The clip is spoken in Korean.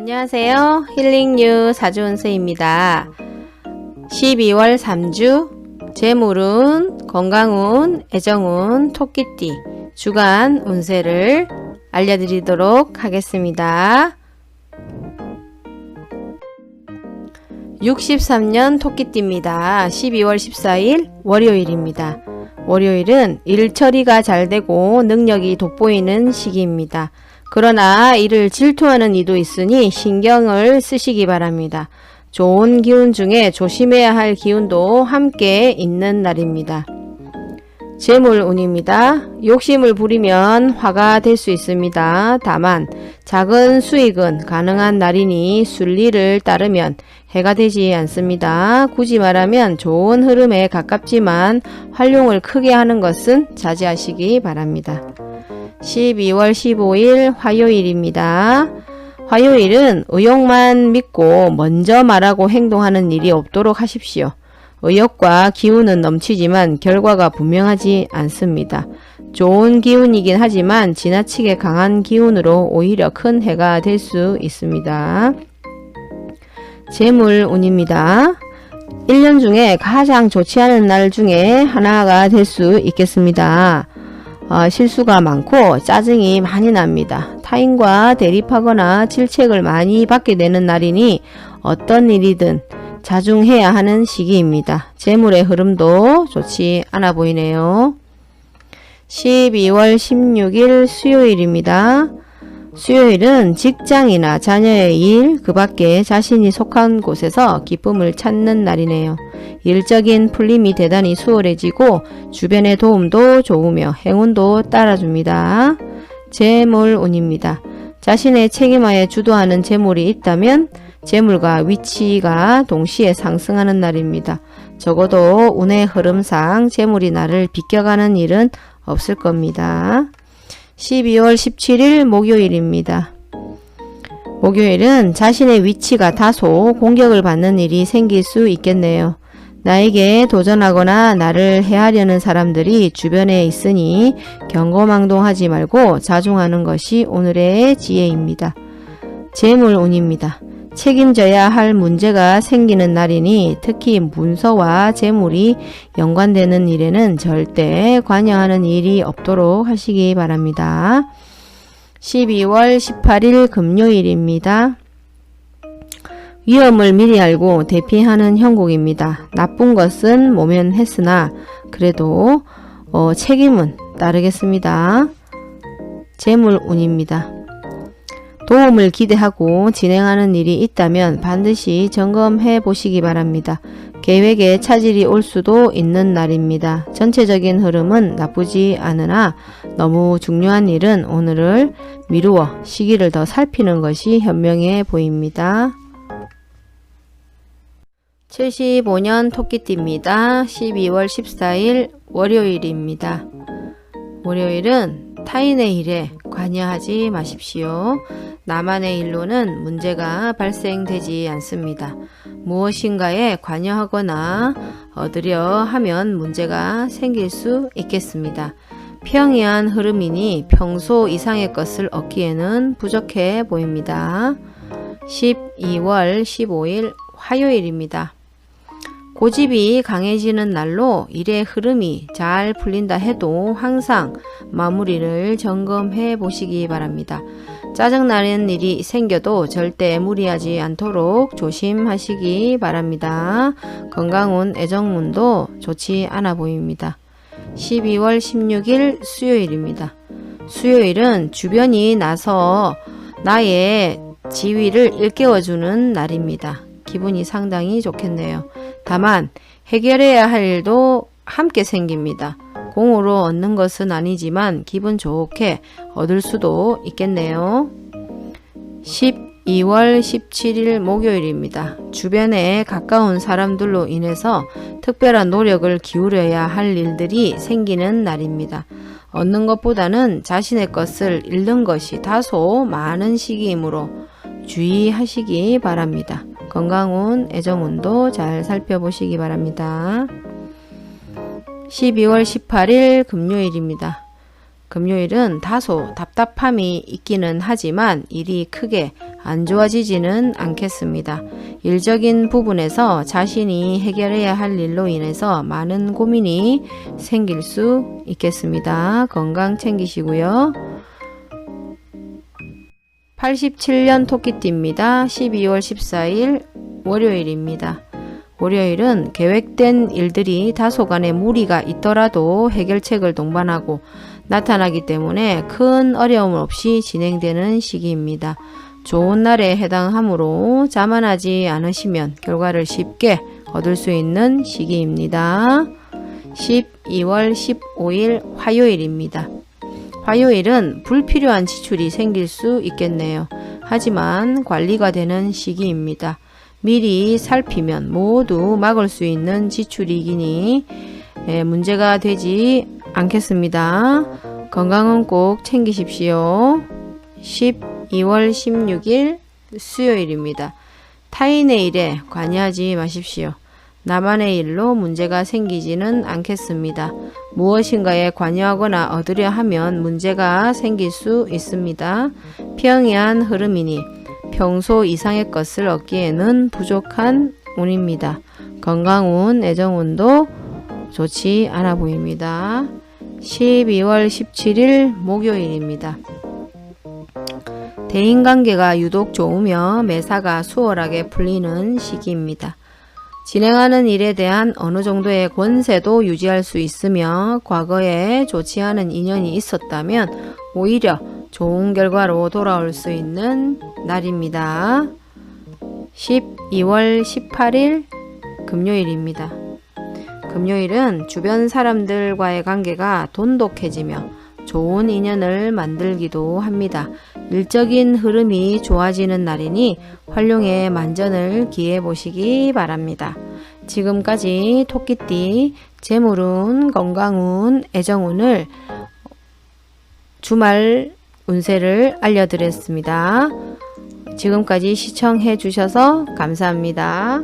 안녕하세요. 힐링유 사주운세입니다. 12월 3주 재물운, 건강운, 애정운, 토끼띠 주간 운세를 알려드리도록 하겠습니다. 63년 토끼띠입니다. 12월 14일 월요일입니다. 월요일은 일 처리가 잘 되고 능력이 돋보이는 시기입니다. 그러나 이를 질투하는 이도 있으니 신경을 쓰시기 바랍니다. 좋은 기운 중에 조심해야 할 기운도 함께 있는 날입니다. 재물운입니다. 욕심을 부리면 화가 될 수 있습니다. 다만 작은 수익은 가능한 날이니 순리를 따르면 해가 되지 않습니다. 굳이 말하면 좋은 흐름에 가깝지만 활용을 크게 하는 것은 자제하시기 바랍니다. 12월 15일 화요일입니다. 화요일은 의욕만 믿고 먼저 말하고 행동하는 일이 없도록 하십시오. 의욕과 기운은 넘치지만 결과가 분명하지 않습니다. 좋은 기운이긴 하지만 지나치게 강한 기운으로 오히려 큰 해가 될 수 있습니다. 재물운입니다. 1년 중에 가장 좋지 않은 날 중에 하나가 될 수 있겠습니다. 어, 실수가 많고 짜증이 많이 납니다. 타인과 대립하거나 질책을 많이 받게 되는 날이니 어떤 일이든 자중해야 하는 시기입니다. 재물의 흐름도 좋지 않아 보이네요. 12월 16일 수요일입니다. 수요일은 직장이나 자녀의 일, 그 밖에 자신이 속한 곳에서 기쁨을 찾는 날이네요. 일적인 풀림이 대단히 수월해지고 주변의 도움도 좋으며 행운도 따라줍니다. 재물운입니다. 자신의 책임하에 주도하는 재물이 있다면 재물과 위치가 동시에 상승하는 날입니다. 적어도 운의 흐름상 재물이 나를 비껴가는 일은 없을 겁니다. 12월 17일 목요일입니다. 목요일은 자신의 위치가 다소 공격을 받는 일이 생길 수 있겠네요. 나에게 도전하거나 나를 해하려는 사람들이 주변에 있으니 경고망동하지 말고 자중하는 것이 오늘의 지혜입니다. 재물운입니다. 책임져야 할 문제가 생기는 날이니 특히 문서와 재물이 연관되는 일에는 절대 관여하는 일이 없도록 하시기 바랍니다. 12월 18일 금요일입니다. 위험을 미리 알고 대피하는 형국입니다. 나쁜 것은 모면했으나 그래도 어, 책임은 따르겠습니다. 재물운입니다. 도움을 기대하고 진행하는 일이 있다면 반드시 점검해 보시기 바랍니다. 계획에 차질이 올 수도 있는 날입니다. 전체적인 흐름은 나쁘지 않으나 너무 중요한 일은 오늘을 미루어 시기를 더 살피는 것이 현명해 보입니다. 75년 토끼띠입니다. 12월 14일 월요일입니다. 월요일은 타인의 일에 관여하지 마십시오. 나만의 일로는 문제가 발생되지 않습니다. 무엇인가에 관여하거나 얻으려 하면 문제가 생길 수 있겠습니다. 평이한 흐름이니 평소 이상의 것을 얻기에는 부족해 보입니다. 12월 15일 화요일입니다. 고집이 강해지는 날로 일의 흐름이 잘 풀린다 해도 항상 마무리를 점검해 보시기 바랍니다. 짜증나는 일이 생겨도 절대 무리하지 않도록 조심하시기 바랍니다. 건강운, 애정운도 좋지 않아 보입니다. 12월 16일 수요일입니다. 수요일은 주변이 나서 나의 지위를 일깨워주는 날입니다. 기분이 상당히 좋겠네요. 다만 해결해야 할 일도 함께 생깁니다. 공으로 얻는 것은 아니지만 기분 좋게 얻을 수도 있겠네요. 12월 17일 목요일입니다. 주변에 가까운 사람들로 인해서 특별한 노력을 기울여야 할 일들이 생기는 날입니다. 얻는 것보다는 자신의 것을 잃는 것이 다소 많은 시기이므로 주의하시기 바랍니다. 건강운, 애정운도 잘 살펴보시기 바랍니다. 12월 18일 금요일입니다. 금요일은 다소 답답함이 있기는 하지만 일이 크게 안 좋아지지는 않겠습니다. 일적인 부분에서 자신이 해결해야 할 일로 인해서 많은 고민이 생길 수 있겠습니다. 건강 챙기시고요. 87년 토끼띠입니다. 12월 14일 월요일입니다. 월요일은 계획된 일들이 다소간의 무리가 있더라도 해결책을 동반하고 나타나기 때문에 큰 어려움 없이 진행되는 시기입니다. 좋은 날에 해당하므로 자만하지 않으시면 결과를 쉽게 얻을 수 있는 시기입니다. 12월 15일 화요일입니다. 화요일은 불필요한 지출이 생길 수 있겠네요. 하지만 관리가 되는 시기입니다. 미리 살피면 모두 막을 수 있는 지출이기니 에, 문제가 되지 않겠습니다. 건강은 꼭 챙기십시오. 12월 16일 수요일입니다. 타인의 일에 관여하지 마십시오. 나만의 일로 문제가 생기지는 않겠습니다. 무엇인가에 관여하거나 얻으려 하면 문제가 생길 수 있습니다. 평이한 흐름이니 평소 이상의 것을 얻기에는 부족한 운입니다. 건강운, 애정운도 좋지 않아 보입니다. 12월 17일 목요일입니다. 대인관계가 유독 좋으며 매사가 수월하게 풀리는 시기입니다. 진행하는 일에 대한 어느 정도의 권세도 유지할 수 있으며 과거에 좋지 않은 인연이 있었다면 오히려 좋은 결과로 돌아올 수 있는 날입니다. 12월 18일 금요일입니다. 금요일은 주변 사람들과의 관계가 돈독해지며 좋은 인연을 만들기도 합니다. 일적인 흐름이 좋아지는 날이니 활용에 만전을 기해 보시기 바랍니다. 지금까지 토끼띠 재물운, 건강운, 애정운을 주말 운세를 알려드렸습니다. 지금까지 시청해 주셔서 감사합니다.